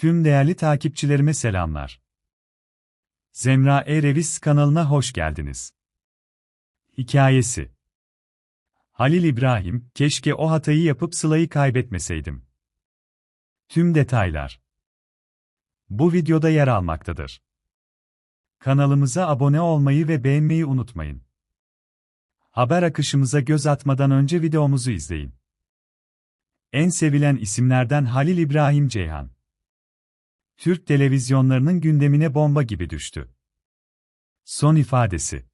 Tüm değerli takipçilerime selamlar. Zemra E-Revis kanalına hoş geldiniz. Hikayesi Halil İbrahim, keşke o hatayı yapıp Sıla'yı kaybetmeseydim. Tüm detaylar bu videoda yer almaktadır. Kanalımıza abone olmayı ve beğenmeyi unutmayın. Haber akışımıza göz atmadan önce videomuzu izleyin. En sevilen isimlerden Halil İbrahim Ceyhan. Türk televizyonlarının gündemine bomba gibi düştü. Son ifadesi.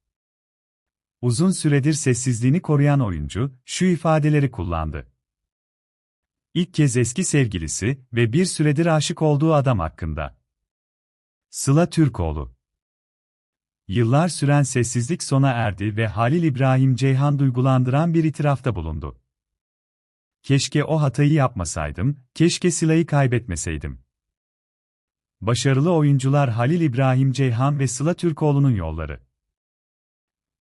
Uzun süredir sessizliğini koruyan oyuncu şu ifadeleri kullandı. İlk kez eski sevgilisi ve bir süredir aşık olduğu adam hakkında. Sıla Türkoğlu. Yıllar süren sessizlik sona erdi ve Halil İbrahim Ceyhan duygulandıran bir itirafta bulundu. Keşke o hatayı yapmasaydım, keşke Sıla'yı kaybetmeseydim. Başarılı oyuncular Halil İbrahim Ceyhan ve Sıla Türkoğlu'nun yolları.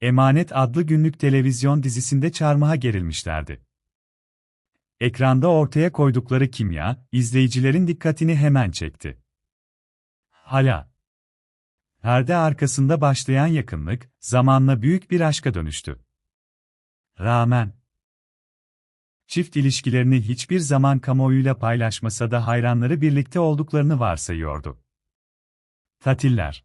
Emanet adlı günlük televizyon dizisinde çarmıha gerilmişlerdi. Ekranda ortaya koydukları kimya, izleyicilerin dikkatini hemen çekti. Hala. Perde arkasında başlayan yakınlık, zamanla büyük bir aşka dönüştü. Rağmen, çift ilişkilerini hiçbir zaman kamuoyuyla paylaşmasa da hayranları birlikte olduklarını varsayıyordu. Tatiller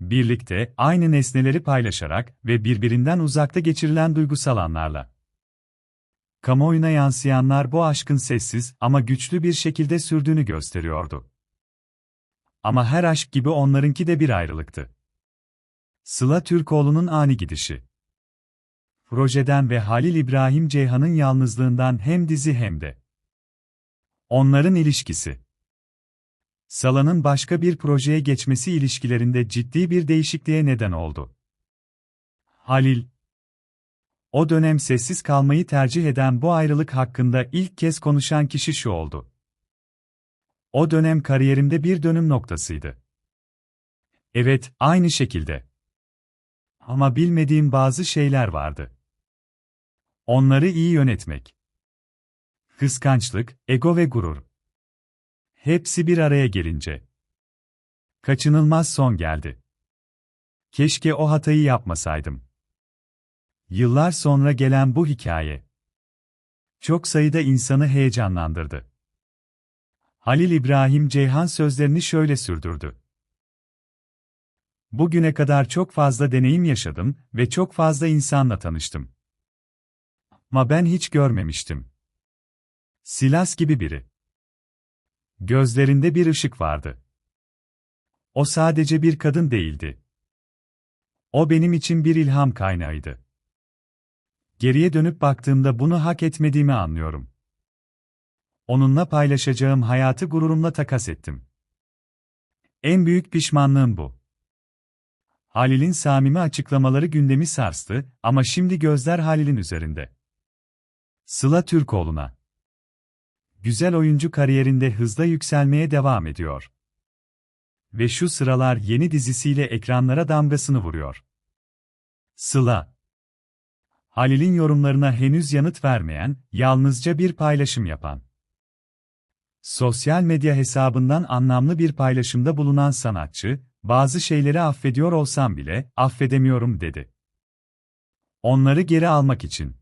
Birlikte, aynı nesneleri paylaşarak ve birbirinden uzakta geçirilen duygusal anlarla. Kamuoyuna yansıyanlar bu aşkın sessiz ama güçlü bir şekilde sürdüğünü gösteriyordu. Ama her aşk gibi onlarınki de bir ayrılıktı. Sıla Türkoğlu'nun ani gidişi. Projeden ve Halil İbrahim Ceyhan'ın yalnızlığından hem dizi hem de onların ilişkisi. Sala'nın başka bir projeye geçmesi ilişkilerinde ciddi bir değişikliğe neden oldu. Halil, o dönem sessiz kalmayı tercih eden bu ayrılık hakkında ilk kez konuşan kişi şu oldu. O dönem kariyerimde bir dönüm noktasıydı. Evet, aynı şekilde. Ama bilmediğim bazı şeyler vardı. Onları iyi yönetmek. Kıskançlık, ego ve gurur. Hepsi bir araya gelince. Kaçınılmaz son geldi. Keşke o hatayı yapmasaydım. Yıllar sonra gelen bu hikaye çok sayıda insanı heyecanlandırdı. Halil İbrahim Ceyhan sözlerini şöyle sürdürdü. Bugüne kadar çok fazla deneyim yaşadım ve çok fazla insanla tanıştım. Ama ben hiç görmemiştim. Silas gibi biri. Gözlerinde bir ışık vardı. O sadece bir kadın değildi. O benim için bir ilham kaynağıydı. Geriye dönüp baktığımda bunu hak etmediğimi anlıyorum. Onunla paylaşacağım hayatı gururumla takas ettim. En büyük pişmanlığım bu. Halil'in samimi açıklamaları gündemi sarstı ama şimdi gözler Halil'in üzerinde. Sıla Türkoğlu'na. Güzel oyuncu kariyerinde hızla yükselmeye devam ediyor. Ve şu sıralar yeni dizisiyle ekranlara damgasını vuruyor. Sıla Halil'in yorumlarına henüz yanıt vermeyen, yalnızca bir paylaşım yapan. Sosyal medya hesabından anlamlı bir paylaşımda bulunan sanatçı, bazı şeyleri affediyor olsam bile, affedemiyorum dedi. Onları geri almak için.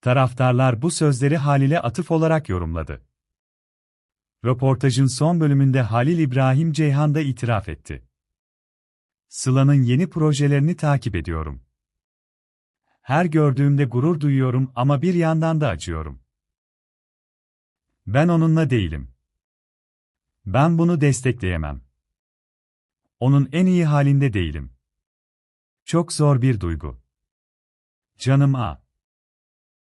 Taraftarlar bu sözleri Halil'e atıf olarak yorumladı. Röportajın son bölümünde Halil İbrahim Ceyhan da itiraf etti. Sıla'nın yeni projelerini takip ediyorum. Her gördüğümde gurur duyuyorum ama bir yandan da acıyorum. Ben onunla değilim. Ben bunu destekleyemem. Onun en iyi halinde değilim. Çok zor bir duygu. Canım A.